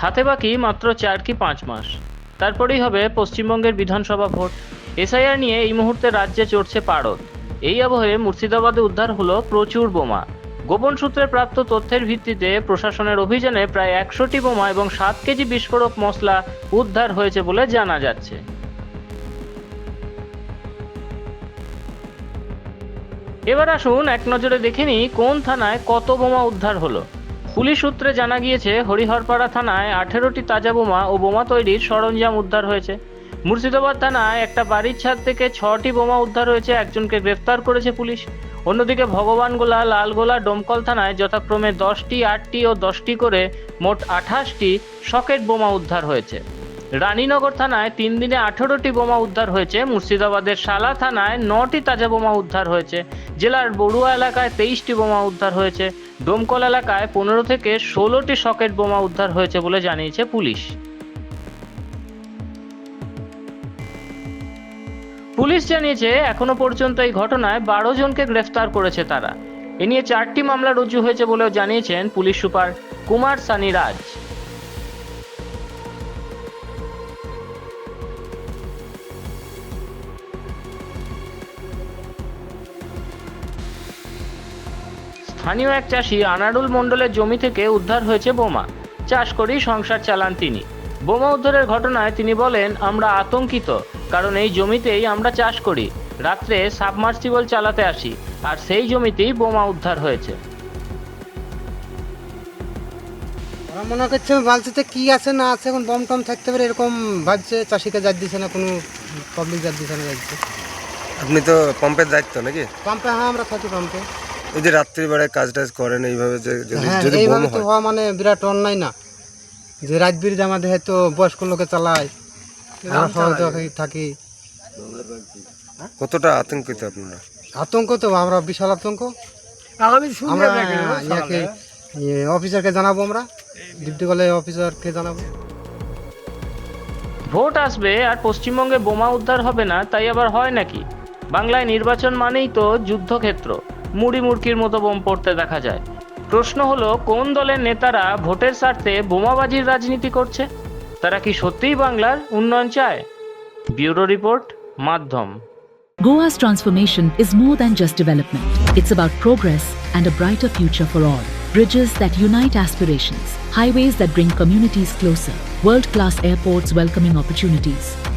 হাতে বাকি মাত্র চার কি পাঁচ মাস। তারপরেই হবে পশ্চিমবঙ্গের বিধানসভা ভোট। এসআইআর নিয়ে এই মুহূর্তে রাজ্যে চড়ছে পারদ। এই আবহে মুর্শিদাবাদে উদ্ধার হলো প্রচুর বোমা। গোপন সূত্রে প্রাপ্ত তথ্যের ভিত্তিতে প্রশাসনের অভিযানে প্রায় একশোটি বোমা এবং সাত কেজি বিস্ফোরক মশলা উদ্ধার হয়েছে বলে জানা যাচ্ছে। এবার আসুন এক নজরে দেখে নিই কোন থানায় কত বোমা উদ্ধার হলো। পুলিশ সূত্রে জানা গিয়েছে, হরিহরপাড়া থানায় আঠেরোটি তাজা বোমা ও বোমা তৈরির সরঞ্জাম উদ্ধার হয়েছে। মুর্শিদাবাদ থানায় একটা বাড়ির ছাদ থেকে ছটি বোমা উদ্ধার হয়েছে, একজনকে গ্রেফতার করেছে পুলিশ। অন্যদিকে ভগবানগোলা, লালগোলা, ডোমকল থানায় যথাক্রমে দশটি, আটটি ও দশটি করে মোট আঠাশটি সকেট বোমা উদ্ধার হয়েছে। রানীনগর থানায় তিন দিনে আঠেরোটি বোমা উদ্ধার হয়েছে। মুর্শিদাবাদের শালা থানায় নটি তাজা বোমা উদ্ধার হয়েছে। জেলার বড়ুয়া এলাকায় তেইশটি বোমা উদ্ধার হয়েছে। ডোমকল এলাকায় পনেরো থেকে ষোলোটি সকেট বোমা উদ্ধার হয়েছে বলে জানিয়েছে পুলিশ। পুলিশ জানিয়েছে, এখনও পর্যন্ত এই ঘটনায় বারো জনকে গ্রেফতার করেছে তারা। এ নিয়ে চারটি মামলা রুজু হয়েছে বলেও জানিয়েছেন পুলিশ সুপার কুমার সানি রাজ। স্থানীয় এক চাষি আনারুল মণ্ডলের জমি থেকে উদ্ধার হয়েছে বোমা। চাষ করেই সংসার চালান তিনি। বোমা উদ্ধারের ঘটনায় তিনি বলেন আমরা আতঙ্কিত কারণ এই জমিতেই আমরা চাষ করি। রাত্রে সাবমার্সিবল চালাতে আসি আর সেই জমিতেই বোমা উদ্ধার হয়েছে। ওরা মনে করছে বালতিতে কি আছে না আছে এখন বম টম থাকতে পারে এরকম ভাবছে। চাষিকে যাত দিছে না কোনো পাবলিক যাত দিছে না যাচ্ছে আপনি তো পাম্পের দায়িত্ব নাকি? পাম্পে হ্যাঁ আমরা থাকি পাম্পে এই যে রাত্রি বেলায় কাজ টাজ করেন এইভাবে যে যদি হ্যাঁ যদি বোম এইভাবে তো হয়। হওয়া মানে বিরাট অন্যায় না। যে রাত আমাদের হয়তো বয়স্ক লোকে চালায় আমরা সবাই তো থাকি। কতটা আতঙ্কিত আপনারা? আতঙ্ক তো আমরা বিশাল আতঙ্ক। আমরা ইয়াকে ইয়ে, অফিসারকে জানাব আমরা। ডিউটি করলে অফিসারকে জানাব। ভোট আসবে আর পশ্চিমবঙ্গে বোমা উদ্ধার হবে না তাই আবার হয় নাকি? বাংলায় নির্বাচন মানেই তো যুদ্ধক্ষেত্র। মুড়ি মুড়কির মতো বোম পড়তে দেখা যায় প্রশ্ন হলো কোন দলের নেতারা ভোটের স্বার্থে বোমাবাজির রাজনীতি করছে তারা কি সত্যিই বাংলার উন্নয়ন চায় ব্যুরো রিপোর্ট মাধ্যম Goa's transformation is more than just development. It's about progress and a brighter future for all. Bridges that unite aspirations, highways that bring communities closer, world class airports welcoming opportunities.